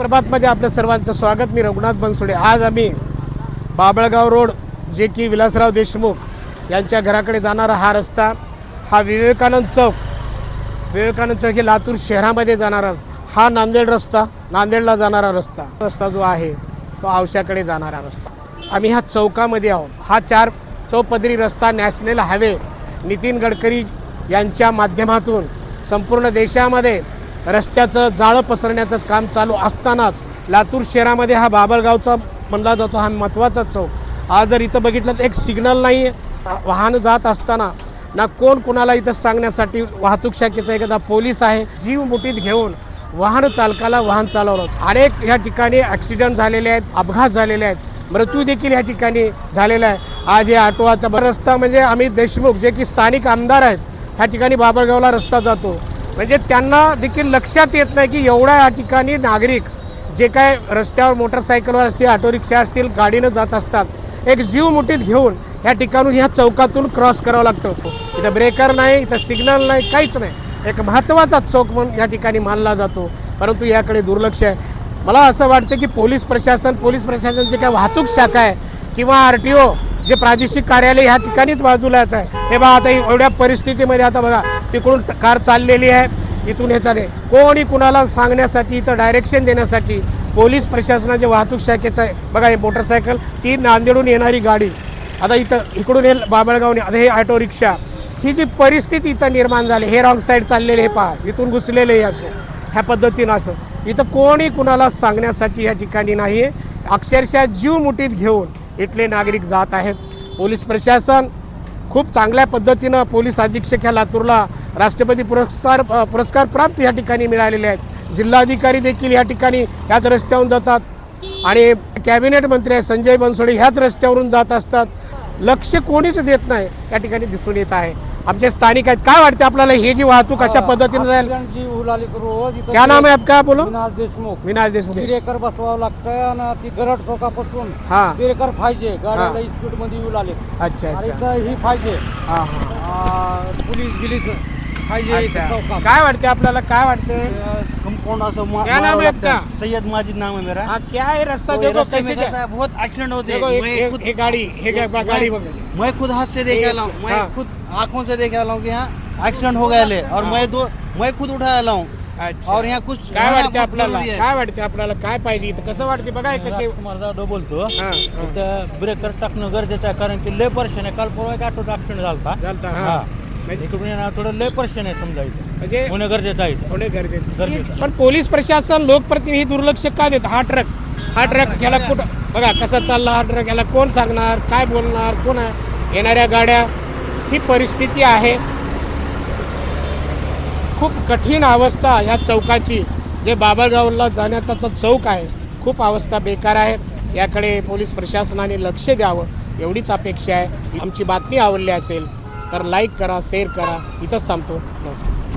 प्रभातमध्ये आपलं सर्वांचं स्वागत. मी रघुनाथ बनसोडे. आज आम्ही बाबळगाव रोड जे की विलासराव देशमुख यांच्या घराकडे जाणारा हा रस्ता हा विवेकानंद चौक विवेकानंद चौक हे लातूर शहरामध्ये जाणारा हा नांदेड रस्ता नांदेडला जाणारा रस्ता रस्ता जो आहे तो आवश्याकडे जाणारा रस्ता. आम्ही ह्या चौकामध्ये आहोत. हा चार चौपदरी रस्ता नॅशनल हायवे नितीन गडकरी यांच्या माध्यमातून संपूर्ण देशामध्ये रस्त्याचं जाळं पसरण्याचं काम चालू असतानाच लातूर शहरामध्ये हा बाबळगावचा म्हणला जातो हा महत्त्वाचा चौक. आज जर इथं बघितलं तर एक सिग्नल नाही आहे वाहन जात असताना ना कोण कुणाला इथं सांगण्यासाठी वाहतूक शाखेचा एखादा पोलीस आहे जीव मुठीत घेऊन वाहन चालकाला वाहन चालवलं. अनेक ह्या ठिकाणी ॲक्सिडेंट झालेले आहेत अपघात झालेले आहेत. मृत्यू देखील या ठिकाणी झालेला आहे. आज हे ऑटोचा रस्ता म्हणजे अमित देशमुख जे की स्थानिक आमदार आहेत ह्या ठिकाणी बाबळगावला रस्ता जातो. म्हणजे त्यांना देखील लक्षात येत नाही की एवढ्या या ठिकाणी नागरिक जे काय रस्त्यावर मोटरसायकलवर असतील ऑटो रिक्षा असतील गाडीनं जात असतात एक जीव मुठीत घेऊन ह्या ठिकाणून ह्या चौकातून क्रॉस करावं लागतं. इथं ब्रेकर नाही इथं सिग्नल नाही काहीच नाही. एक महत्त्वाचा चौक म्हणून या ठिकाणी मानला जातो. परंतु याकडे दुर्लक्ष आहे. मला असं वाटतं की पोलीस प्रशासन पोलीस प्रशासनची काय वाहतूक शाखा आहे किंवा आर टी ओ जे प्रादेशिक कार्यालय ह्या ठिकाणीच बाजूलाच आहे. हे बघा आता एवढ्या परिस्थितीमध्ये आता बघा तिकडून कार चाललेली आहे. इथून हे चाले कोणी कुणाला सांगण्यासाठी इथं डायरेक्शन देण्यासाठी पोलीस प्रशासनाचे वाहतूक शाखेचं आहे बघा हे मोटरसायकल ती नांदेडून येणारी गाडी. आता इथं इकडून हे बाबळगावने आता हे ऑटो रिक्षा ही जी परिस्थिती इथं निर्माण झाली हे रॉंग साईड चाललेले हे पहा इथून घुसलेले हे असे. ह्या पद्धतीनं असं. इथं कोणी कुणाला सांगण्यासाठी या ठिकाणी नाही आहे अक्षरशः जीव मुठीत घेऊन इथले नागरिक जात आहेत. पोलीस प्रशासन खूप चांगल्या पद्धतीनं पोलीस अधीक्षक ह्या लातूरला राष्ट्रपती पुरस्कार पुरस्कार प्राप्त या ठिकाणी मिळालेले आहेत. जिल्हाधिकारी देखील या ठिकाणी ह्याच रस्त्यावरून जातात. आणि कॅबिनेट मंत्री आहे संजय बनसोडे ह्याच रस्त्यावरून जात असतात. लक्ष कोणीच देत नाही. या ठिकाणी दिसून येत आहे. आमचे स्थानिक आहेत. काय वाटते आपल्याला? हे जी वाहतूक अशा पद्धतीने जाईल जी उलाली रोज इथं क्या नाम है आपका? बोलो. विनाश देशमुख. विनाश देशमुख. ब्रेकर बसवावं लागतंय आणि ती गरड चौकापासून हा. ब्रेकर पाहिजे गाड्याला स्पीडमध्ये येऊ लागले. अच्छा आणि अच्छा. इथं ही पाहिजे हा हा. आ, पोलीस बिलीस पाहिजे इथं अच्छा. चौकात काय वाटते आपल्याला? काय वाटते कंपाउंड असं मा- क्या नाम मारावं है लागतं. आपका? सैयद माजिद नाम है मेरा. हा क्या है रास्ता? तो देखो रास्ते में कैसे कैसा जा- है, बहुत एक्सीडेंट होते. देखो हैं एक- मैं एक- खुद एक गाड़ी मैं- गाड़ी मैं- खुद हाथ से देख ये- आया हूँ। मैं हाँ। खुद आंखों से देख आया हूँ कि यहाँ एक्सीडेंट हो गया ले। और हाँ। मैं दो मैं खुद उठा आया हूँ। अच्छा। और यहाँ कुछ काय वाटते आपल्याला? जरूरी है। काय वाटते आपल्याला? काय पाहिजे इथं? कसं वाटते बघा हे कसे राजकुमार जाधव बोलतो. हा, हा. इथं ब्रेकर टाकणं गरजेचं आहे कारण की लय पर्शन आहे काल परवा एक ऑटो ऍक्सिडेंट झाला चालतं हा. हा. इकडून येणार थोडं लय पर्शन आहे समजा इथं. म्हणजे होणं गरजेचं आहे इथं. होणे गरजेचं. गरजेचं. पण पोलीस प्रशासन लोकप्रतिनिधी दुर्लक्ष का देत? हा ट्रक. हा ट्रक याला कुठं? बघा कसा चालला हा ट्रक याला कोण सांगणार काय बोलणार कोण आहे? येणाऱ्या गाड्या ही परिस्थिती आहे. खूप कठीण अवस्था ह्या चौकाची. जे बाबळगावला जाण्याचा जो चौक आहे खूप अवस्था बेकार आहे. याकडे पोलीस प्रशासनाने लक्ष द्यावं एवढीच अपेक्षा आहे. आमची बातमी आवडली असेल तर लाईक करा शेअर करा. इथंच थांबतो. नमस्कार.